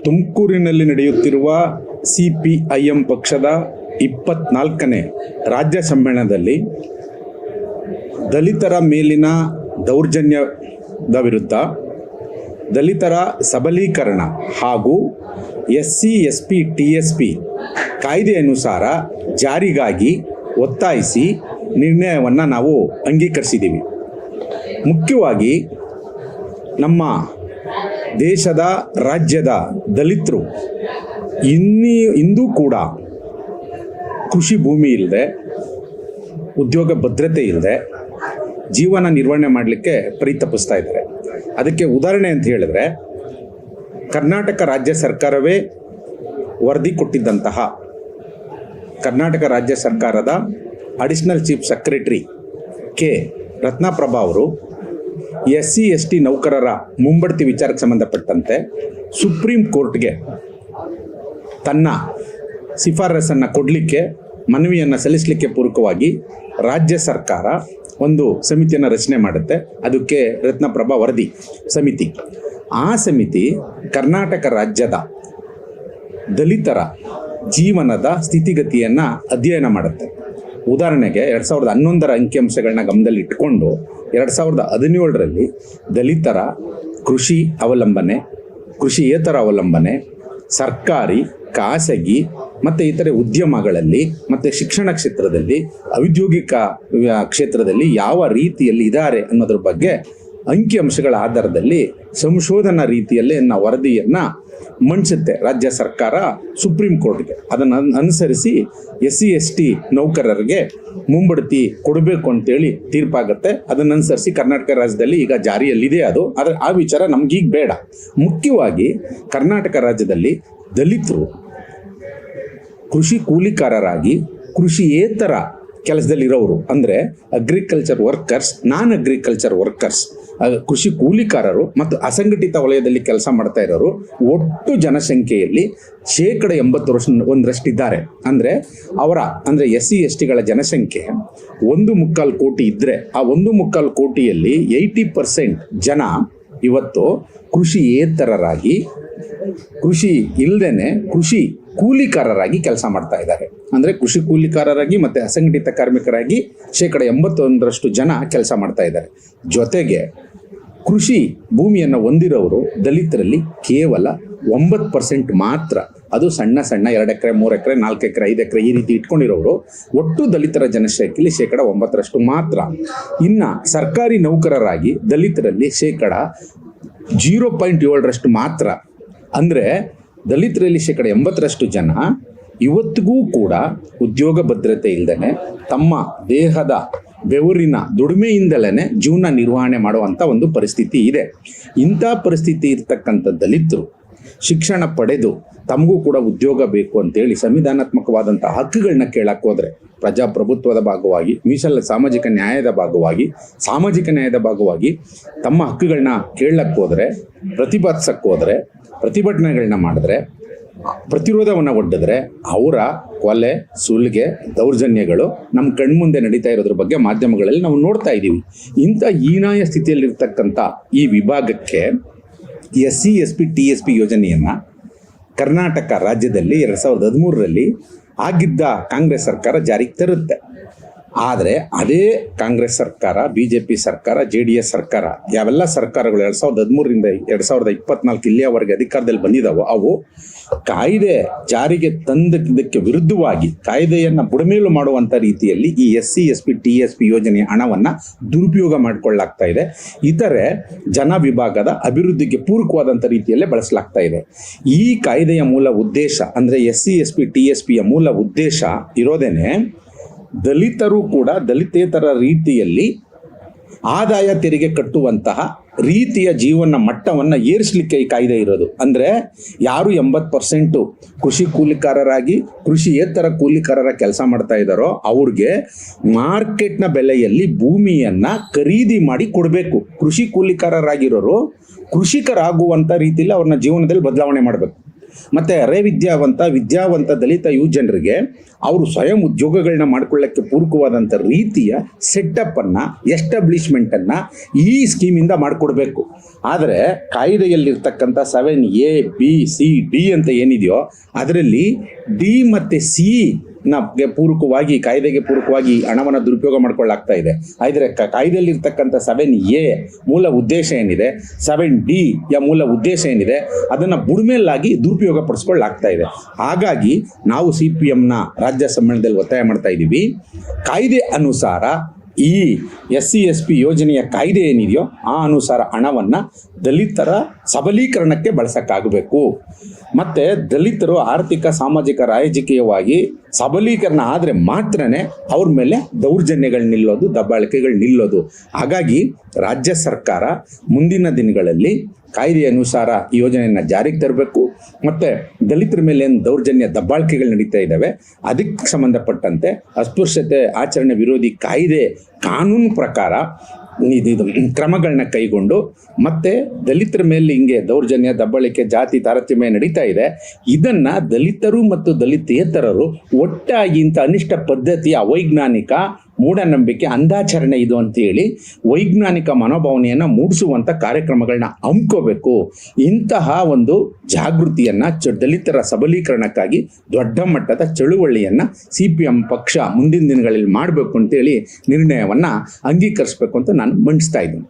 ತುಮಕೂರಿನಲ್ಲಿ ನಡೆಯುತ್ತಿರುವ ಸಿ ಪಕ್ಷದ ಇಪ್ಪತ್ನಾಲ್ಕನೇ ರಾಜ್ಯ ಸಮ್ಮೇಳನದಲ್ಲಿ ದಲಿತರ ಮೇಲಿನ ದೌರ್ಜನ್ಯದ ವಿರುದ್ಧ ದಲಿತರ ಸಬಲೀಕರಣ ಹಾಗೂ S C S P T S P ಕಾಯ್ದೆ ಅನುಸಾರ ಜಾರಿಗಾಗಿ ಒತ್ತಾಯಿಸಿ ನಿರ್ಣಯವನ್ನು ನಾವು ಅಂಗೀಕರಿಸಿದ್ದೀವಿ. ಮುಖ್ಯವಾಗಿ ನಮ್ಮ ದೇಶದ ರಾಜ್ಯದ ದಲಿತರು ಇನ್ನೀ ಇಂದೂ ಕೂಡ ಕೃಷಿ ಭೂಮಿ ಇಲ್ಲದೆ, ಉದ್ಯೋಗ ಭದ್ರತೆ ಇಲ್ಲದೆ ಜೀವನ ನಿರ್ವಹಣೆ ಮಾಡಲಿಕ್ಕೆ ಪರಿತಪಿಸ್ತಾ ಇದ್ದಾರೆ. ಅದಕ್ಕೆ ಉದಾಹರಣೆ ಅಂತ ಹೇಳಿದ್ರೆ, ಕರ್ನಾಟಕ ರಾಜ್ಯ ಸರ್ಕಾರವೇ ವರದಿ ಕೊಟ್ಟಿದ್ದಂತಹ ಕರ್ನಾಟಕ ರಾಜ್ಯ ಸರ್ಕಾರದ additional chief secretary K Ratnaprabha ಅವರು ಎಸ್ ಸಿ ಎಸ್ ಟಿ ನೌಕರರ ಮುಂಬಡ್ತಿ ವಿಚಾರಕ್ಕೆ ಸಂಬಂಧಪಟ್ಟಂತೆ ಸುಪ್ರೀಂ ಕೋರ್ಟ್ಗೆ ತನ್ನ ಶಿಫಾರಸನ್ನು ಕೊಡಲಿಕ್ಕೆ, ಮನವಿಯನ್ನು ಸಲ್ಲಿಸಲಿಕ್ಕೆ ಪೂರಕವಾಗಿ ರಾಜ್ಯ ಸರ್ಕಾರ ಒಂದು ಸಮಿತಿಯನ್ನು ರಚನೆ ಮಾಡುತ್ತೆ. ಅದಕ್ಕೆ ರತ್ನಪ್ರಭಾ ವರದಿ ಸಮಿತಿ. ಆ ಸಮಿತಿ ಕರ್ನಾಟಕ ರಾಜ್ಯದ ದಲಿತರ ಜೀವನದ ಸ್ಥಿತಿಗತಿಯನ್ನು ಅಧ್ಯಯನ ಮಾಡುತ್ತೆ. ಉದಾಹರಣೆಗೆ ಎರಡು ಸಾವಿರದ ಹನ್ನೊಂದರ ಅಂಕಿಅಂಶಗಳನ್ನ ಗಮನದಲ್ಲಿ ಇಟ್ಕೊಂಡು ಎರಡು ಸಾವಿರದ ಹದಿನೇಳರಲ್ಲಿ ದಲಿತರ ಕೃಷಿ ಅವಲಂಬನೆ, ಕೃಷಿಯೇತರ ಅವಲಂಬನೆ, ಸರ್ಕಾರಿ, ಖಾಸಗಿ ಮತ್ತು ಇತರೆ ಉದ್ಯಮಗಳಲ್ಲಿ ಮತ್ತು ಶಿಕ್ಷಣ ಕ್ಷೇತ್ರದಲ್ಲಿ, ಔದ್ಯೋಗಿಕ ಕ್ಷೇತ್ರದಲ್ಲಿ ಯಾವ ರೀತಿಯಲ್ಲಿ ಇದ್ದಾರೆ ಅನ್ನೋದ್ರ ಬಗ್ಗೆ ಅಂಕಿಅಂಶಗಳ ಆಧಾರದಲ್ಲಿ ಸಂಶೋಧನಾ ರೀತಿಯಲ್ಲಿ ನಾವು ವರದಿಯನ್ನು ಮಂಡಿಸುತ್ತೆ ರಾಜ್ಯ ಸರ್ಕಾರ ಸುಪ್ರೀಂ ಕೋರ್ಟ್ಗೆ. ಅದನ್ನು ಅನ್- ಅನುಸರಿಸಿ ಎಸ್ ಸಿ ಎಸ್ ಟಿ ನೌಕರರಿಗೆ ಮುಂಬಡ್ತಿ ಕೊಡಬೇಕು ಅಂತೇಳಿ ತೀರ್ಪಾಗುತ್ತೆ. ಅದನ್ನು ಅನುಸರಿಸಿ ಕರ್ನಾಟಕ ರಾಜ್ಯದಲ್ಲಿ ಈಗ ಜಾರಿಯಲ್ಲಿದೆ ಅದು. ಆದರೆ ಆ ವಿಚಾರ ನಮಗೀಗ ಬೇಡ. ಮುಖ್ಯವಾಗಿ ಕರ್ನಾಟಕ ರಾಜ್ಯದಲ್ಲಿ ದಲಿತರು ಕೃಷಿ ಕೂಲಿಕಾರರಾಗಿ ಕೃಷಿಯೇತರ ಕೆಲಸದಲ್ಲಿರೋರು. ಅಂದರೆ agriculture workers non agriculture workers ಕೃಷಿ ಕೂಲಿಕಾರರು ಮತ್ತು ಅಸಂಘಟಿತ ವಲಯದಲ್ಲಿ ಕೆಲಸ ಮಾಡ್ತಾ ಇರೋರು ಒಟ್ಟು ಜನಸಂಖ್ಯೆಯಲ್ಲಿ ಶೇಕಡ ಎಂಬತ್ತು ವರ್ಷ ಒಂದರಷ್ಟಿದ್ದಾರೆ. ಅಂದರೆ ಅವರ, ಅಂದರೆ ಎಸ್ ಸಿ, ಎಸ್ ಟಿಗಳ ಜನಸಂಖ್ಯೆ ಒಂದು ಮುಕ್ಕಾಲು ಕೋಟಿ ಇದ್ದರೆ ಆ ಒಂದು ಮುಕ್ಕಾಲು ಕೋಟಿಯಲ್ಲಿ ಏಯ್ಟಿ ಪರ್ಸೆಂಟ್ ಜನ ಇವತ್ತು ಕೃಷಿಯೇತರರಾಗಿ ಕೃಷಿ ಇಲ್ಲದೇನೆ ಕೃಷಿ ಕೂಲಿಕಾರರಾಗಿ ಕೆಲಸ ಮಾಡ್ತಾ ಇದ್ದಾರೆ. ಅಂದರೆ ಕೃಷಿ ಕೂಲಿಕಾರರಾಗಿ ಮತ್ತು ಅಸಂಘಟಿತ ಕಾರ್ಮಿಕರಾಗಿ ಶೇಕಡ ಎಂಬತ್ತೊಂದರಷ್ಟು ಜನ ಕೆಲಸ ಮಾಡ್ತಾ ಇದ್ದಾರೆ. ಜೊತೆಗೆ ಕೃಷಿ ಭೂಮಿಯನ್ನು ಹೊಂದಿರೋರು ದಲಿತರಲ್ಲಿ ಕೇವಲ ಒಂಬತ್ತು ಪರ್ಸೆಂಟ್ ಮಾತ್ರ. ಅದು ಸಣ್ಣ ಸಣ್ಣ ಎರಡು ಎಕರೆ, ಮೂರು ಎಕರೆ, ನಾಲ್ಕು ಎಕರೆ, ಐದು ಎಕರೆ ಈ ರೀತಿ ಇಟ್ಕೊಂಡಿರೋರು ಒಟ್ಟು ದಲಿತರ ಜನಸಂಖ್ಯೆಯಲ್ಲಿ ಶೇಕಡ ಒಂಬತ್ತರಷ್ಟು ಮಾತ್ರ. ಇನ್ನು ಸರ್ಕಾರಿ ನೌಕರರಾಗಿ ದಲಿತರಲ್ಲಿ ಶೇಕಡ ಜೀರೋ ಪಾಯಿಂಟ್ ಏಳರಷ್ಟು ಮಾತ್ರ. ಅಂದರೆ ದಲಿತರಲ್ಲಿ ಶೇಕಡ ಎಂಬತ್ತರಷ್ಟು ಜನ ಇವತ್ತಿಗೂ ಕೂಡ ಉದ್ಯೋಗ ಭದ್ರತೆ ಇಲ್ಲದೇ ತಮ್ಮ ದೇಹದ ಬೆವರಿನ ದುಡಿಮೆಯಿಂದಲೇ ಜೀವನ ನಿರ್ವಹಣೆ ಮಾಡುವಂಥ ಒಂದು ಪರಿಸ್ಥಿತಿ ಇದೆ. ಇಂಥ ಪರಿಸ್ಥಿತಿ ಇರ್ತಕ್ಕಂಥ ದಲಿತರು ಶಿಕ್ಷಣ ಪಡೆದು ತಮಗೂ ಕೂಡ ಉದ್ಯೋಗ ಬೇಕು ಅಂತೇಳಿ ಸಂವಿಧಾನಾತ್ಮಕವಾದಂಥ ಹಕ್ಕುಗಳನ್ನ ಕೇಳಕ್ಕೆ ಹೋದರೆ ಪ್ರಜಾಪ್ರಭುತ್ವದ ಭಾಗವಾಗಿ ಮೀಸಲ ಸಾಮಾಜಿಕ ನ್ಯಾಯದ ಭಾಗವಾಗಿ, ಸಾಮಾಜಿಕ ನ್ಯಾಯದ ಭಾಗವಾಗಿ ತಮ್ಮ ಹಕ್ಕುಗಳನ್ನ ಕೇಳಕ್ಕೆ ಹೋದರೆ ಪ್ರತಿಭಟಿಸಕ್ಕೆ ಹೋದರೆ ಪ್ರತಿಭಟನೆಗಳನ್ನ ಮಾಡಿದ್ರೆ ಪ್ರತಿರೋಧವನ್ನು ಒಡ್ಡಿದ್ರೆ ಅವರ ಕೊಲೆ ಸುಲಿಗೆ ದೌರ್ಜನ್ಯಗಳು ನಮ್ಮ ಕಣ್ಮುಂದೆ ನಡೀತಾ ಇರೋದ್ರ ಬಗ್ಗೆ ಮಾಧ್ಯಮಗಳಲ್ಲಿ ನಾವು ನೋಡ್ತಾ ಇದ್ದೀವಿ. ಇಂಥ ಹೀನಾಯ ಸ್ಥಿತಿಯಲ್ಲಿರ್ತಕ್ಕಂಥ ಈ ವಿಭಾಗಕ್ಕೆ S C, S P, T S P ಯೋಜನೆಯನ್ನು ಕರ್ನಾಟಕ ರಾಜ್ಯದಲ್ಲಿ ಎರಡು ಸಾವಿರದ ಹದಿಮೂರರಲ್ಲಿ ಆಗಿದ್ದ ಕಾಂಗ್ರೆಸ್ ಸರ್ಕಾರ ಜಾರಿಗೆ ತರುತ್ತೆ. ಆದರೆ ಅದೇ ಕಾಂಗ್ರೆಸ್ ಸರ್ಕಾರ ಬಿ ಜೆ ಪಿ ಸರ್ಕಾರ, ಜೆ ಡಿ ಎಸ್ ಸರ್ಕಾರ, ಯಾವೆಲ್ಲ ಸರ್ಕಾರಗಳು ಎರಡು ಸಾವಿರದ ಹದಿಮೂರರಿಂದ ಎರಡು ಸಾವಿರದ ಇಪ್ಪತ್ನಾಲ್ಕು ಇಲ್ಲಿಯವರೆಗೆ ಅಧಿಕಾರದಲ್ಲಿ ಬಂದಿದ್ದಾವೋ ಅವು ಕಾಯ್ದೆ ಜಾರಿಗೆ ತಂದಕ್ಕೆ ವಿರುದ್ಧವಾಗಿ ಕಾಯ್ದೆಯನ್ನು ಬುಡಮೇಲು ಮಾಡುವಂಥ ರೀತಿಯಲ್ಲಿ ಈ S C, S P, T S P ಯೋಜನೆಯ ಹಣವನ್ನು ದುರುಪಯೋಗ ಮಾಡಿಕೊಳ್ಳಲಾಗ್ತಾ ಇದೆ. ಇತರೆ ಜನ ವಿಭಾಗದ ಅಭಿವೃದ್ಧಿಗೆ ಪೂರಕವಾದಂಥ ರೀತಿಯಲ್ಲೇ ಬಳಸಲಾಗ್ತಾ ಇದೆ. ಈ ಕಾಯ್ದೆಯ ಮೂಲ ಉದ್ದೇಶ ಅಂದರೆ S C, S P, T S ಪಿಯ ಮೂಲ ಉದ್ದೇಶ ಇರೋದೇನೆ ದಲಿತರು ಕೂಡ ದಲಿತೇತರ ರೀತಿಯಲ್ಲಿ ಆದಾಯ ತೆರಿಗೆ ಕಟ್ಟುವಂತಹ ರೀತಿಯ ಜೀವನ ಮಟ್ಟವನ್ನು ಏರಿಸಲಿಕ್ಕೆ ಈ ಕಾಯ್ದೆ ಇರೋದು. ಅಂದರೆ ಯಾರು ಎಂಬತ್ತು ಪರ್ಸೆಂಟು ಕೃಷಿ ಕೂಲಿಕಾರರಾಗಿ ಕೃಷಿಯೇತರ ಕೂಲಿಕಾರರ ಕೆಲಸ ಮಾಡ್ತಾ ಇದ್ದಾರೋ ಅವ್ರಿಗೆ ಮಾರ್ಕೆಟ್ನ ಬೆಲೆಯಲ್ಲಿ ಭೂಮಿಯನ್ನು ಖರೀದಿ ಮಾಡಿ ಕೊಡಬೇಕು. ಕೃಷಿ ಕೂಲಿಕಾರರಾಗಿರೋರು ಕೃಷಿಕರಾಗುವಂಥ ರೀತಿಯಲ್ಲಿ ಅವ್ರನ್ನ ಜೀವನದಲ್ಲಿ ಬದಲಾವಣೆ ಮಾಡಬೇಕು. ಮತ್ತು ಅರೆ ವಿದ್ಯಾವಂತ ವಿದ್ಯಾವಂತ ದಲಿತ ಯುವ ಜನರಿಗೆ ಅವರು ಸ್ವಯಂ ಉದ್ಯೋಗಗಳನ್ನ ಮಾಡ್ಕೊಳ್ಳೋಕ್ಕೆ ಪೂರಕವಾದಂಥ ರೀತಿಯ ಸೆಟಪ್ಪನ್ನು ಎಸ್ಟಾಬ್ಲಿಷ್ಮೆಂಟನ್ನು ಈ ಸ್ಕೀಮಿಂದ ಮಾಡಿಕೊಡ್ಬೇಕು. ಆದರೆ ಕಾಯ್ದೆಯಲ್ಲಿರ್ತಕ್ಕಂಥ seven A B C D ಅಂತ ಏನಿದೆಯೋ, ಅದರಲ್ಲಿ ಡಿ ಮತ್ತು ಸಿ ನಗೆ ಪೂರಕವಾಗಿ, ಕಾಯ್ದೆಗೆ ಪೂರಕವಾಗಿ ಹಣವನ್ನು ದುರುಪಯೋಗ ಮಾಡ್ಕೊಳ್ಳಾಗ್ತಾ ಇದೆ. ಆದರೆ ಕ, ಕಾಯ್ದೆಯಲ್ಲಿರ್ತಕ್ಕಂಥ ಸೆವೆನ್ ಎ ಮೂಲ ಉದ್ದೇಶ ಏನಿದೆ? ಸೆವೆನ್ ಡಿ ಯ ಮೂಲ ಉದ್ದೇಶ ಏನಿದೆ? ಅದನ್ನು ಬುಡ್ಮೇಲಾಗಿ ದುರುಪಯೋಗ ಪಡಿಸ್ಕೊಳ್ಳಾಗ್ತಾ ಇದೆ. ಹಾಗಾಗಿ ನಾವು ಸಿ ಪಿ ಎಂನ ರಾಜ್ಯ ಸಮ್ಮೇಳನದಲ್ಲಿ ಒತ್ತಾಯ ಮಾಡ್ತಾ ಇದ್ದೀವಿ ಕಾಯ್ದೆ ಅನುಸಾರ ಈ ಎಸ್ ಸಿ ಎಸ್ ಪಿ ಯೋಜನೆಯ ಕಾಯ್ದೆ ಏನಿದೆಯೋ ಆ ಅನುಸಾರ ಹಣವನ್ನು ದಲಿತರ ಸಬಲೀಕರಣಕ್ಕೆ ಬಳಸೋಕ್ಕಾಗಬೇಕು. ಮತ್ತು ದಲಿತರು ಆರ್ಥಿಕ, ಸಾಮಾಜಿಕ, ರಾಜಕೀಯವಾಗಿ ಸಬಲೀಕರಣ ಆದರೆ ಮಾತ್ರನೇ ಅವ್ರ ಮೇಲೆ ದೌರ್ಜನ್ಯಗಳು ನಿಲ್ಲೋದು, ದಬ್ಬಾಳಿಕೆಗಳು ನಿಲ್ಲೋದು. ಹಾಗಾಗಿ ರಾಜ್ಯ ಸರ್ಕಾರ ಮುಂದಿನ ದಿನಗಳಲ್ಲಿ ಕಾಯ್ದೆ ಅನುಸಾರ ಈ ಯೋಜನೆಯನ್ನು ಜಾರಿಗೆ ತರಬೇಕು. ಮತ್ತು ದಲಿತರ ಮೇಲೆ ಏನು ದೌರ್ಜನ್ಯ ದಬ್ಬಾಳಿಕೆಗಳು ನಡೀತಾ ಇದ್ದಾವೆ, ಅದಕ್ಕೆ ಸಂಬಂಧಪಟ್ಟಂತೆ ಅಸ್ಪೃಶ್ಯತೆ ಆಚರಣೆ ವಿರೋಧಿ ಕಾಯ್ದೆ ಕಾನೂನು ಪ್ರಕಾರ ಇದು ಕ್ರಮಗಳನ್ನ ಕೈಗೊಂಡು ಮತ್ತೆ ದಲಿತರ ಮೇಲೆ ಹಿಂಗೆ ದೌರ್ಜನ್ಯ, ದಬ್ಬಳಿಕೆ, ಜಾತಿ ತಾರತಮ್ಯ ನಡೀತಾ ಇದೆ. ಇದನ್ನ ದಲಿತರು ಮತ್ತು ದಲಿತೇತರರು ಒಟ್ಟಾಗಿ ಇಂಥ ಅನಿಷ್ಟ ಪದ್ಧತಿ ಅವೈಜ್ಞಾನಿಕ ಮೂಢನಂಬಿಕೆ ಅಂದಾಚರಣೆ ಇದು ಅಂತೇಳಿ ವೈಜ್ಞಾನಿಕ ಮನೋಭಾವನೆಯನ್ನು ಮೂಡಿಸುವಂಥ ಕಾರ್ಯಕ್ರಮಗಳನ್ನ ಹಮ್ಕೋಬೇಕು. ಇಂತಹ ಒಂದು ಜಾಗೃತಿಯನ್ನು ಚ ದಲಿತರ ಸಬಲೀಕರಣಕ್ಕಾಗಿ ದೊಡ್ಡ ಮಟ್ಟದ ಚಳುವಳಿಯನ್ನು ಸಿ ಪಿ ಎಂ ಪಕ್ಷ ಮುಂದಿನ ದಿನಗಳಲ್ಲಿ ಮಾಡಬೇಕು ಅಂತೇಳಿ ನಿರ್ಣಯವನ್ನು ಅಂಗೀಕರಿಸಬೇಕು ಅಂತ ನಾನು ಮಂಡಿಸ್ತಾ ಇದ್ದೀನಿ.